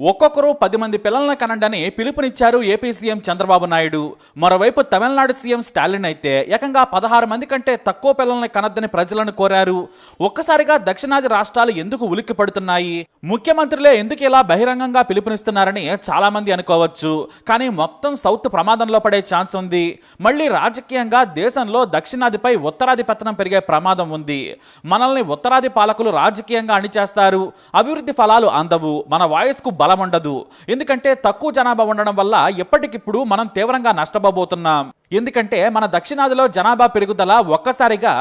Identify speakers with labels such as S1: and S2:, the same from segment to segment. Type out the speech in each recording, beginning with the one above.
S1: ఒక్కొక్కరు పది మంది పిల్లల్ని కనండని పిలుపునిచ్చారు ఏపీ సీఎం చంద్రబాబు నాయుడు. మరోవైపు తమిళనాడు సీఎం స్టాలిన్ అయితే ఏకంగా పదహారు మంది కంటే తక్కువ పిల్లల్ని కనద్దని ప్రజలను కోరారు. ఒక్కసారిగా దక్షిణాది రాష్ట్రాలు ఎందుకు ఉలిక్కి పడుతున్నాయి? ముఖ్యమంత్రులే ఎందుకు ఇలా బహిరంగంగా పిలుపునిస్తున్నారని చాలామంది అనుకోవచ్చు. కానీ మొత్తం సౌత్ ప్రమాదంలో పడే ఛాన్స్ ఉంది. మళ్ళీ రాజకీయంగా దేశంలో దక్షిణాదిపై ఉత్తరాది పతనం పెరిగే ప్రమాదం ఉంది. మనల్ని ఉత్తరాది పాలకులు రాజకీయంగా అణిచేస్తారు. అభివృద్ధి ఫలాలు అందవు. మన వాయిస్కు బలం ఉండదు. ఎందుకంటే తక్కువ జనాభా ఉండడం వల్ల ఎప్పటికిప్పుడు మనం తీవ్రంగా నష్టపోబోతున్నాం. ఎందుకంటే మన దక్షిణాదిలో జనాభా పెరుగుదల ఒక్కసారిగా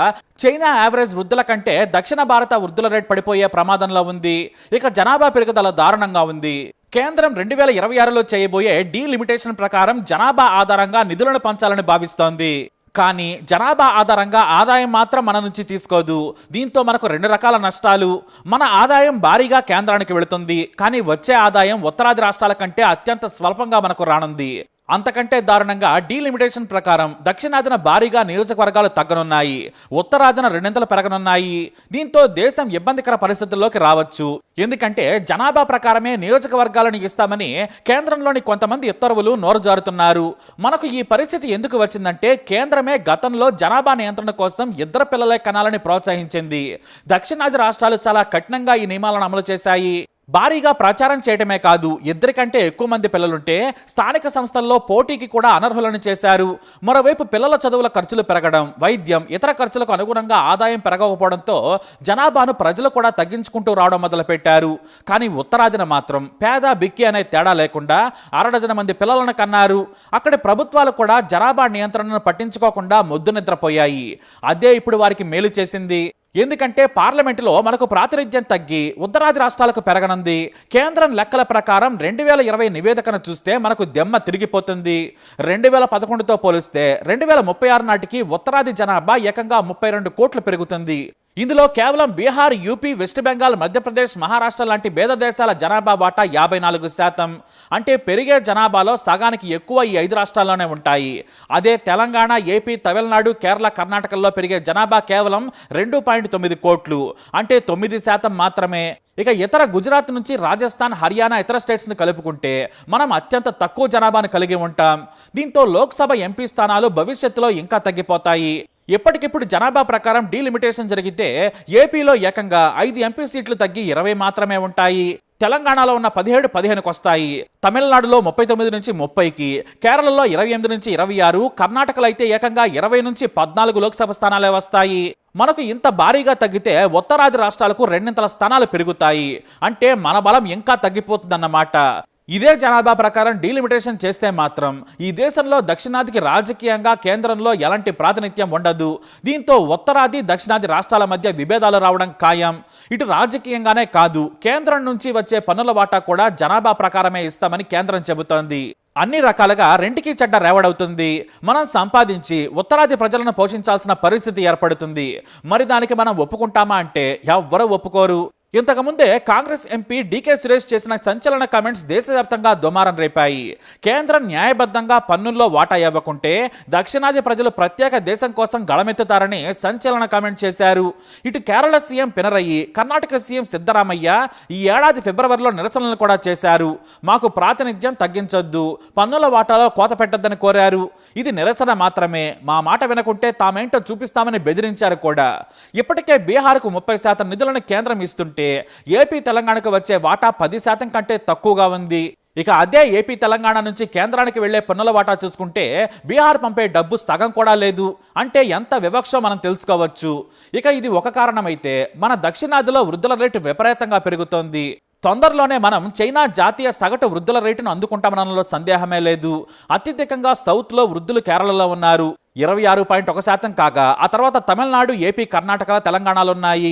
S1: చైనా యావరేజ్ వృద్ధుల కంటే దక్షిణ భారత వృద్ధుల రేట్ పడిపోయే ప్రమాదంలో ఉంది. ఇక జనాభా పెరుగుదల దారుణంగా ఉంది. కేంద్రం రెండు వేల ఇరవై ఆరులో చేయబోయే డీలిమిటేషన్ ప్రకారం జనాభా ఆధారంగా నిధులను పంచాలని భావిస్తోంది. కానీ జనాభా ఆధారంగా ఆదాయం మాత్రం మన నుంచి తీసుకోదు. దీంతో మనకు రెండు రకాల నష్టాలు. మన ఆదాయం భారీగా కేంద్రానికి వెళుతుంది. కానీ వచ్చే ఆదాయం ఉత్తరాది రాష్ట్రాల కంటే అత్యంత స్వల్పంగా మనకు రానుంది. అంతకంటే దారుణంగా డీలిమిటేషన్ ప్రకారం దక్షిణాదిన భారీగా నియోజకవర్గాలు తగ్గనున్నాయి ఉత్తరాదిన రెండింతలు పెరగనున్నాయి. దీంతో దేశం ఇబ్బందికర పరిస్థితుల్లోకి రావచ్చు. ఎందుకంటే జనాభా ప్రకారమే నియోజకవర్గాలను ఇస్తామని కేంద్రంలోని కొంతమంది ఉత్తర్వులు నోరు జారుతున్నారు మనకు ఈ పరిస్థితి ఎందుకు వచ్చిందంటే కేంద్రమే గతంలో జనాభా నియంత్రణ కోసం ఇద్దరు పిల్లలే కనాలని ప్రోత్సహించింది. దక్షిణాది రాష్ట్రాలు చాలా కఠినంగా ఈ నియమాలను అమలు చేశాయి. భారీగా ప్రచారం చేయటమే కాదు ఇద్దరికంటే ఎక్కువ మంది పిల్లలుంటే స్థానిక సంస్థల్లో పోటీకి కూడా అనర్హులను చేశారు. మరోవైపు పిల్లల చదువుల ఖర్చులు పెరగడం వైద్యం ఇతర ఖర్చులకు అనుగుణంగా ఆదాయం పెరగకపోవడంతో జనాభాను ప్రజలు కూడా తగ్గించుకుంటూ రావడం మొదలుపెట్టారు. కానీ ఉత్తరాదిన మాత్రం పేద బిక్కి అనే తేడా లేకుండా అరడజన మంది పిల్లలను కన్నారు. అక్కడి ప్రభుత్వాలు కూడా జనాభా నియంత్రణను పట్టించుకోకుండా మొద్దు నిద్రపోయాయి. అదే ఇప్పుడు వారికి మేలు చేసింది. ఎందుకంటే పార్లమెంటులో మనకు ప్రాతినిధ్యం తగ్గి ఉత్తరాది రాష్ట్రాలకు పెరగనుంది. కేంద్రం లెక్కల ప్రకారం రెండు వేల ఇరవై నివేదికను చూస్తే మనకు దెమ్మ తిరిగిపోతుంది. రెండు వేల పదకొండుతో పోలిస్తే రెండు వేల ముప్పై ఆరు నాటికి ఉత్తరాది జనాభా ఏకంగా ముప్పై రెండు కోట్లు పెరుగుతుంది. ఇందులో కేవలం బీహార్ యూపీ వెస్ట్ బెంగాల్ మధ్యప్రదేశ్ మహారాష్ట్ర లాంటి పేద దేశాల జనాభా వాటా యాభై నాలుగు శాతం. అంటే పెరిగే జనాభాలో సగానికి ఎక్కువ ఈ ఐదు రాష్ట్రాల్లోనే ఉంటాయి. అదే తెలంగాణ ఏపీ తమిళనాడు కేరళ కర్ణాటకల్లో పెరిగే జనాభా కేవలం రెండు పాయింట్ తొమ్మిది కోట్లు. అంటే తొమ్మిది శాతం మాత్రమే. ఇక ఇతర గుజరాత్ నుంచి రాజస్థాన్ హర్యానా ఇతర స్టేట్స్ను కలుపుకుంటే మనం అత్యంత తక్కువ జనాభాను కలిగి ఉంటాం. దీంతో లోక్సభ ఎంపీ స్థానాలు భవిష్యత్తులో ఇంకా తగ్గిపోతాయి. ఎప్పటికిప్పుడు జనాభా ప్రకారం డీలిమిటేషన్ జరిగితే ఏపీలో ఏకంగా ఐదు ఎంపీ సీట్లు తగ్గి ఇరవై మాత్రమే ఉంటాయి. తెలంగాణలో ఉన్న పదిహేడు పదిహేనుకి వస్తాయి. తమిళనాడులో ముప్పై తొమ్మిది నుంచి ముప్పైకి కేరళలో ఇరవై ఎనిమిది నుంచి ఇరవై ఆరు కర్ణాటకలో అయితే ఏకంగా ఇరవై నుంచి పద్నాలుగు లోక్సభ స్థానాలే వస్తాయి. మనకు ఇంత భారీగా తగ్గితే ఉత్తరాది రాష్ట్రాలకు రెండింతల స్థానాలు పెరుగుతాయి. అంటే మన బలం ఇంకా తగ్గిపోతుందన్నమాట. ఇదే జనాభా ప్రకారం డీలిమిటేషన్ చేస్తే మాత్రం ఈ దేశంలో దక్షిణాదికి రాజకీయంగా కేంద్రంలో ఎలాంటి ప్రాతినిధ్యం ఉండదు. దీంతో ఉత్తరాది దక్షిణాది రాష్ట్రాల మధ్య విభేదాలు రావడం ఖాయం. ఇటు రాజకీయంగానే కాదు కేంద్రం నుంచి వచ్చే పన్నుల వాటా కూడా జనాభా ప్రకారమే ఇస్తామని కేంద్రం చెబుతోంది. అన్ని రకాలుగా రెంటికి చెడ్డ రేవడవుతుంది. మనం సంపాదించి ఉత్తరాది ప్రజలను పోషించాల్సిన పరిస్థితి ఏర్పడుతుంది. మరి దానికి మనం ఒప్పుకుంటామా అంటే ఎవ్వరూ ఒప్పుకోరు. ఇంతకుముందే కాంగ్రెస్ ఎంపీ డీకే సురేష్ చేసిన సంచలన కామెంట్స్ దేశవ్యాప్తంగా దుమారం రేపాయి. కేంద్రం న్యాయబద్ధంగా పన్నుల్లో వాటా ఇవ్వకుంటే దక్షిణాది ప్రజలు ప్రత్యేక దేశం కోసం గళమెత్తుతారని సంచలన కామెంట్ చేశారు. ఇటు కేరళ సీఎం పినరయ్యి కర్ణాటక సీఎం సిద్ధరామయ్య ఈ ఏడాది ఫిబ్రవరిలో నిరసనలు కూడా చేశారు. మాకు ప్రాతినిధ్యం తగ్గించొద్దు పన్నుల వాటాలో కోత పెట్టొద్దని కోరారు. ఇది నిరసన మాత్రమే. మా మాట వినకుంటే తామేంటో చూపిస్తామని బెదిరించారు కూడా. ఇప్పటికే బీహార్కు ముప్పై శాతం నిధులను కేంద్రం ఇస్తుంటే ఏపీ తెలంగాణకు వచ్చే వాటా పది శాతం కంటే తక్కువగా ఉంది. ఇక అదే ఏపీ తెలంగాణ నుంచి కేంద్రానికి వెళ్ళే పన్నుల వాటా చూసుకుంటే బీహార్ పంపే డబ్బు సగం కూడా లేదు. అంటే ఎంత వివక్షో మనం తెలుసుకోవచ్చు. ఇక ఇది ఒక కారణమైతే మన దక్షిణాదిలో వృద్ధుల రేటు విపరీతంగా పెరుగుతోంది. తొందరలోనే మనం చైనా జాతీయ సగటు వృద్ధుల రేటును అందుకుంటామనలో సందేహమే లేదు. అత్యధికంగా సౌత్లో వృద్ధులు కేరళలో ఉన్నారు. ఇరవై ఆరు పాయింట్ ఒక శాతం కాగా ఆ తర్వాత తమిళనాడు ఏపీ కర్ణాటక తెలంగాణలో ఉన్నాయి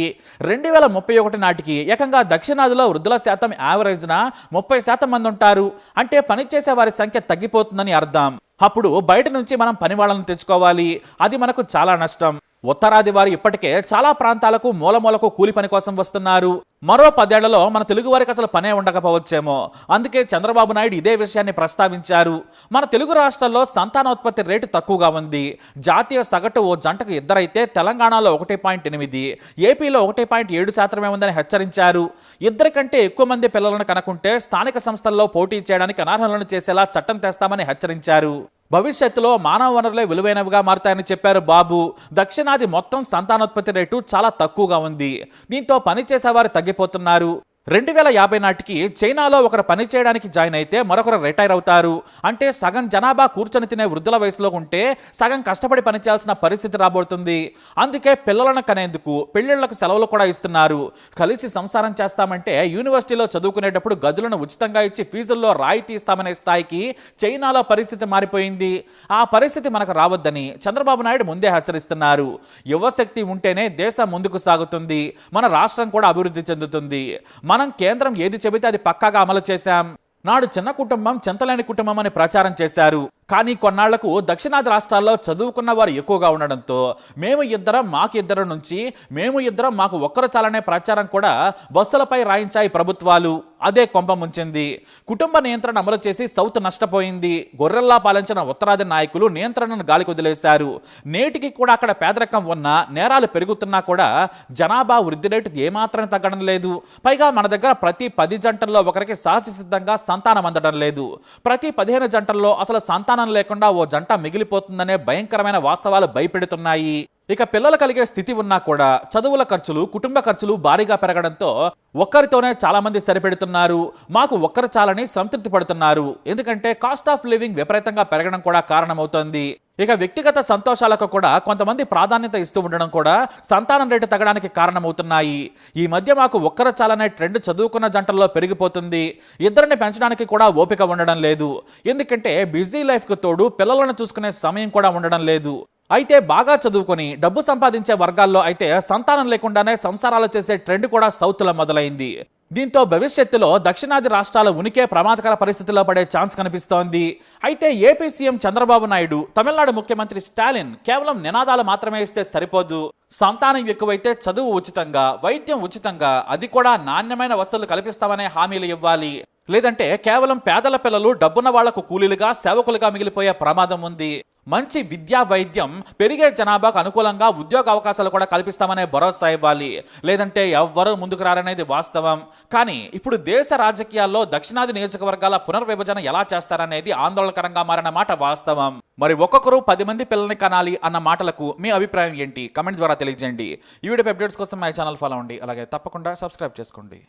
S1: రెండు వేల ముప్పై ఒకటి నాటికి ఏకంగా దక్షిణాదిలో వృద్ధుల శాతం యావరేజ్న ముప్పై శాతం మంది ఉంటారు. అంటే పనిచేసే వారి సంఖ్య తగ్గిపోతుందని అర్థం. అప్పుడు బయట నుంచి మనం పని వాళ్ళని తెచ్చుకోవాలి. అది మనకు చాలా నష్టం. ఉత్తరాది వారు ఇప్పటికే చాలా ప్రాంతాలకు మూలమూలకు కూలి పని కోసం వస్తున్నారు. మరో పదేళ్ళలో మన తెలుగు వారికి అసలు పనే ఉండకపోవచ్చేమో. అందుకే చంద్రబాబు నాయుడు ఇదే విషయాన్ని ప్రస్తావించారు. మన తెలుగు రాష్ట్రాల్లో సంతానోత్పత్తి రేటు తక్కువగా ఉంది. జాతీయ సగటు ఓ జంటకు ఇద్దరైతే తెలంగాణలో ఒకటి పాయింట్ ఎనిమిది ఏపీలో ఒకటి పాయింట్ ఏడు శాతమే ఉందని హెచ్చరించారు. ఇద్దరికంటే ఎక్కువ మంది పిల్లలను కనుకుంటే స్థానిక సంస్థల్లో పోటీ చేయడానికి అనర్హులను చేసేలా చట్టం తెస్తామని హెచ్చరించారు. భవిష్యత్తులో మానవ వనరులే విలువైనవిగా మారుతాయని చెప్పారు బాబు. దక్షిణాది మొత్తం సంతానోత్పత్తి రేటు చాలా తక్కువగా ఉంది. దీంతో పనిచేసేవారు తగ్గిపోతున్నారు. రెండు వేల యాభై నాటికి చైనాలో ఒకరు పని చేయడానికి జాయిన్ అయితే మరొకరు రిటైర్ అవుతారు. అంటే సగం జనాభా కూర్చొని తినే వృద్ధుల వయసులో ఉంటే సగం కష్టపడి పనిచేయాల్సిన పరిస్థితి రాబోతుంది. అందుకే పిల్లలను కనేందుకు పెళ్ళిళ్ళకు సెలవులు కూడా ఇస్తున్నారు. కలిసి సంసారం చేస్తామంటే యూనివర్సిటీలో చదువుకునేటప్పుడు గదులను ఉచితంగా ఇచ్చి ఫీజుల్లో రాయితీ ఇస్తామనే స్థాయికి చైనాలో పరిస్థితి మారిపోయింది. ఆ పరిస్థితి మనకు రావద్దని చంద్రబాబు నాయుడు ముందే హెచ్చరిస్తున్నారు. యువశక్తి ఉంటేనే దేశం ముందుకు సాగుతుంది. మన రాష్ట్రం కూడా అభివృద్ధి చెందుతుంది. మనం కేంద్రం ఏది చెబితే అది పక్కాగా అమలు చేశాం. నాడు చిన్న కుటుంబం చింతలేని కుటుంబం అని ప్రచారం చేశారు. కానీ కొన్నాళ్ళకు దక్షిణాది రాష్ట్రాల్లో చదువుకున్న వారు ఎక్కువగా ఉండడంతో మేము ఇద్దరం మాకు ఇద్దరం నుంచి మేము ఇద్దరం మాకు ఒక్కరు చాలనే ప్రచారం కూడా బస్సులపై రాయించాయి ప్రభుత్వాలు. అదే కొంప ముంచింది. కుటుంబ నియంత్రణ అమలు చేసి సౌత్ నష్టపోయింది. గొర్రెల్లా పాలించిన ఉత్తరాది నాయకులు నియంత్రణను గాలికి వదిలేశారు. నేటికి కూడా అక్కడ పేదరికం ఉన్నా నేరాలు పెరుగుతున్నా కూడా జనాభా వృద్ధి రేటు ఏమాత్రం తగ్గడం లేదు. పైగా మన దగ్గర ప్రతి పది జంటల్లో ఒకరికి సహజ సిద్ధంగా సంతానం అందడం లేదు. ప్రతి పదిహేను జంటల్లో అసలు సంతానం లేకుండా ఓ జంట మిగిలిపోతుందనే భయంకరమైన వాస్తవాలు భయపెడుతున్నాయి. ఇక పిల్లలు కలిగే స్థితి ఉన్నా కూడా చదువుల ఖర్చులు కుటుంబ ఖర్చులు భారీగా పెరగడంతో ఒక్కరితోనే చాలా మంది సరిపెడుతున్నారు. మాకు ఒక్కరు చాలని సంతృప్తి పడుతున్నారు. ఎందుకంటే కాస్ట్ ఆఫ్ లివింగ్ విపరీతంగా పెరగడం కూడా కారణమవుతోంది. ఇక వ్యక్తిగత సంతోషాలకు కూడా కొంతమంది ప్రాధాన్యత ఇస్తూ ఉండడం కూడా సంతానం రేటు తగ్గడానికి కారణమవుతున్నాయి. ఈ మధ్య మాకు ఒక్కరు చాలనే ట్రెండ్ చదువుకున్న జంటల్లో పెరిగిపోతుంది. ఇద్దరిని పెంచడానికి కూడా ఓపిక ఉండడం లేదు. ఎందుకంటే బిజీ లైఫ్కు తోడు పిల్లలను చూసుకునే సమయం కూడా ఉండడం లేదు. అయితే బాగా చదువుకొని డబ్బు సంపాదించే వర్గాల్లో అయితే సంతానం లేకుండానే సంసారాలు చేసే ట్రెండ్ కూడా సౌత్లో మొదలైంది. దీంతో భవిష్యత్తులో దక్షిణాది రాష్ట్రాల ఉనికే ప్రమాదకర పరిస్థితిలో పడే ఛాన్స్ కనిపిస్తోంది. అయితే ఏపీ సీఎం చంద్రబాబు నాయుడు తమిళనాడు ముఖ్యమంత్రి స్టాలిన్ కేవలం నినాదాలు మాత్రమే ఇస్తే సరిపోదు. సంతానం ఎక్కువైతే చదువు ఉచితంగా వైద్యం ఉచితంగా అది కూడా నాణ్యమైన వసతులు కల్పిస్తామనే హామీలు ఇవ్వాలి. లేదంటే కేవలం పేదల పిల్లలు డబ్బున్న వాళ్ళకు కూలీలుగా సేవకులుగా మిగిలిపోయే ప్రమాదం ఉంది. మంచి విద్యా వైద్యం పెరిగే జనాభాకు అనుకూలంగా ఉద్యోగ అవకాశాలు కూడా కల్పిస్తామనే భరోసా ఇవ్వాలి. లేదంటే ఎవ్వరూ ముందుకు రారనేది వాస్తవం. కానీ ఇప్పుడు దేశ రాజకీయాల్లో దక్షిణాది నియోజకవర్గాల పునర్విభజన ఎలా చేస్తారనేది ఆందోళనకరంగా మారిన మాట వాస్తవం. మరి ఒక్కొక్కరు పది మంది పిల్లల్ని కనాలి అన్న మాటలకు మీ అభిప్రాయం ఏంటి? కమెంట్ ద్వారా తెలియజేయండి. ఈ వీడియో అప్డేట్స్ కోసం మా ఛానల్ ఫాలో అవ్వండి. అలాగే తప్పకుండా సబ్స్క్రైబ్ చేసుకోండి.